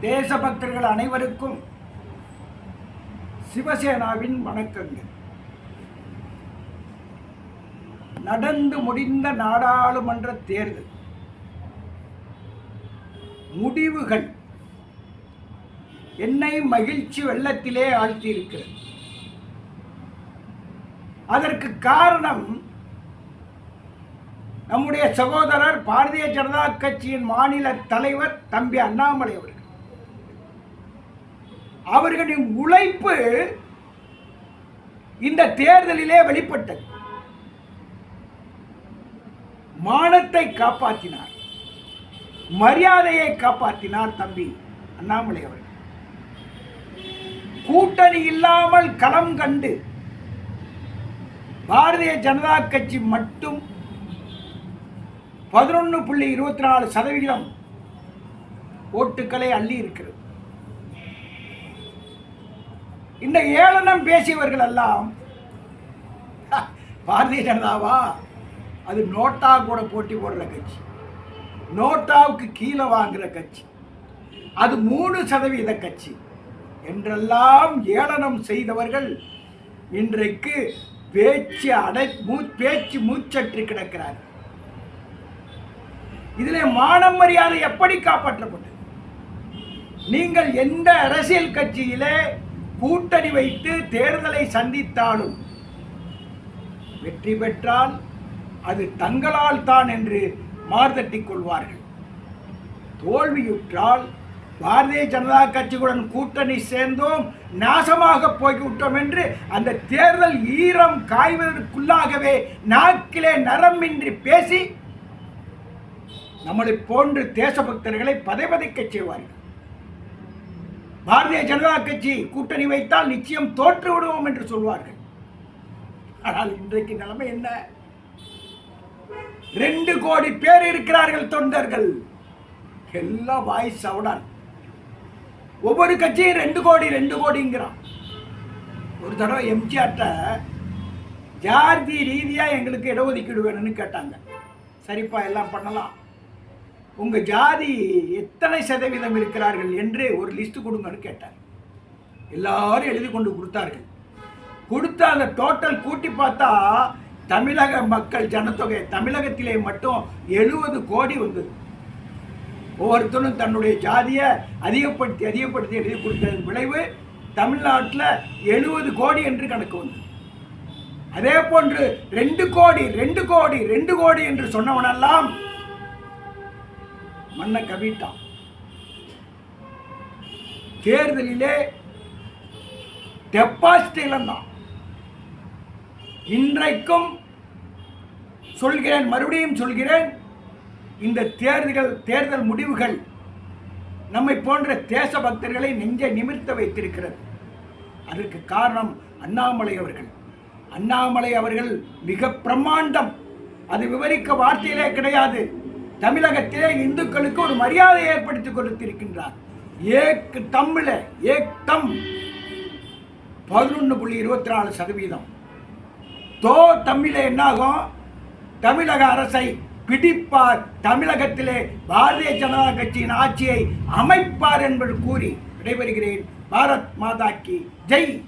தேசபக்தர்கள் அனைவருக்கும் சிவசேனாவின் வணக்கங்கள். நடந்து முடிந்த நாடாளுமன்ற தேர்தல். முடிவுகள் என்னை மகிழ்ச்சி வெள்ளத்திலே ஆழ்த்தியிருக்கிறது. அதற்கு காரணம் நம்முடைய சகோதரர் பாரதிய ஜனதா கட்சியின் மாநில தலைவர் தம்பி அண்ணாமலை அவர்கள். அவர்களின் உழைப்பு இந்த தேர்தலிலே வெளிப்பட்டது. மானத்தை காப்பாற்றினார் மரியாதையை காப்பாற்றினார் தம்பி அண்ணாமலை அவர்கள். கூட்டணி இல்லாமல் களம் கண்டு பாரதிய ஜனதா கட்சி மட்டும் பதினொன்று புள்ளி இருபத்தி நாலு சதவிகிதம் ஓட்டுக்களை அள்ளி இருக்கிறது. இந்த ஏளனம் பேசியவர்கள் எல்லாம் பாரதிய ஜனதாவா? அது நோட்டா கூட போட்டி போடுற கட்சி. நோட்டாவுக்கு கீழே வாங்குற கட்சி. அது மூணு சதவீத கட்சி. என்றெல்லாம் ஏளனம் செய்தவர்கள் இன்றைக்கு பேச்சு அடை மூ பேச்சு மூச்சற்று கிடக்கிறார் இதில் மானம் மரியாதை எப்படி காப்பாற்றப்பட்டது? நீங்கள் எந்த அரசியல் கட்சியிலே கூட்டணி வைத்து தேர்தலை சந்தித்தாலும் வெற்றி பெற்றால் அது தங்களால் தான் என்று மார்தட்டிக் கொள்வார்கள். தோல்வியுற்றால் பாரதிய ஜனதா கட்சியுடன் கூட்டணி சேர்ந்தோம் நாசமாக போய்விட்டோம் என்று அந்த தேர்தல் ஈரம் காய்வதற்குள்ளாகவே நாக்கிலே நரம்பின்றி பேசி நம்மளை போன்று தேசபக்தர்களை பதைபதைக்க செய்வார்கள். பாரதிய ஜனதா கட்சி கூட்டணி வைத்தால் நிச்சயம் தோற்று விடுவோம் என்று சொல்வார்கள். ஆனால் இன்றைக்கு நிலைமை என்ன? ரெண்டு கோடி பேர் இருக்கிறார்கள் தொண்டர்கள். எல்லாம் வாய் சவுடான். ஒவ்வொரு கட்சியும் ரெண்டு கோடி ரெண்டு கோடிங்கிறான். ஒரு தடவை எம்ஜிஆர்ட்ட ஜாதி ரீதியாக எங்களுக்கு இடஒதுக்கீடு வேணும்னு கேட்டாங்க. சரிப்பா எல்லாம் பண்ணலாம். உங்கள் ஜாதி எத்தனை சதவீதம் இருக்கிறார்கள் என்று ஒரு லிஸ்ட் கொடுங்கன்னு கேட்டார். எல்லாரும் எழுதி கொண்டு கொடுத்தார்கள். கொடுத்த அந்த டோட்டல் கூட்டி பார்த்தா தமிழக மக்கள் ஜனத்தொகை தமிழகத்திலே மட்டும் எழுபது கோடி வந்தது. ஒவ்வொருத்தரும் தன்னுடைய ஜாதியை அதிகப்படுத்தி அதிகப்படுத்தி எழுதி கொடுத்ததன் விளைவு தமிழ்நாட்டில் எழுபது கோடி என்று கணக்கு வந்தது. அதே போன்று ரெண்டு கோடி ரெண்டு கோடி ரெண்டு கோடி என்று சொன்னவனெல்லாம் மண்ணை கவிட்டான் தேர்தலிலே டெபாசிட் இழந்தான். இன்றைக்கும் சொல்கிறேன் மறுபடியும் சொல்கிறேன் இந்த தேர்தல்கள் தேர்தல் முடிவுகள் நம்மை போன்ற தேசபக்தர்களை நெஞ்சை நிமிர்த்த வைத்திருக்கிறது. அதற்கு காரணம் அண்ணாமலை அவர்கள். அண்ணாமலை அவர்கள் மிக பிரம்மாண்டம். அது விவரிக்க வார்த்தையிலே கிடையாது. தமிழகத்திலே இந்துக்களுக்கு ஒரு மரியாதை ஏற்படுத்தி கொடுத்திருக்கின்றார். ஏக் தமிழ ஏக்கம் பதினொன்று புள்ளி இருபத்தி நாலு சதவீதம். தோ தமிழ என்னாகும்? தமிழக அரசை பிடிப்பார். தமிழகத்திலே பாரதிய ஜனதா கட்சியின் ஆட்சியை அமைப்பார் என்பது கூறி விடைபெறுகிறேன். பாரத் மாதா கி. ஜெய்.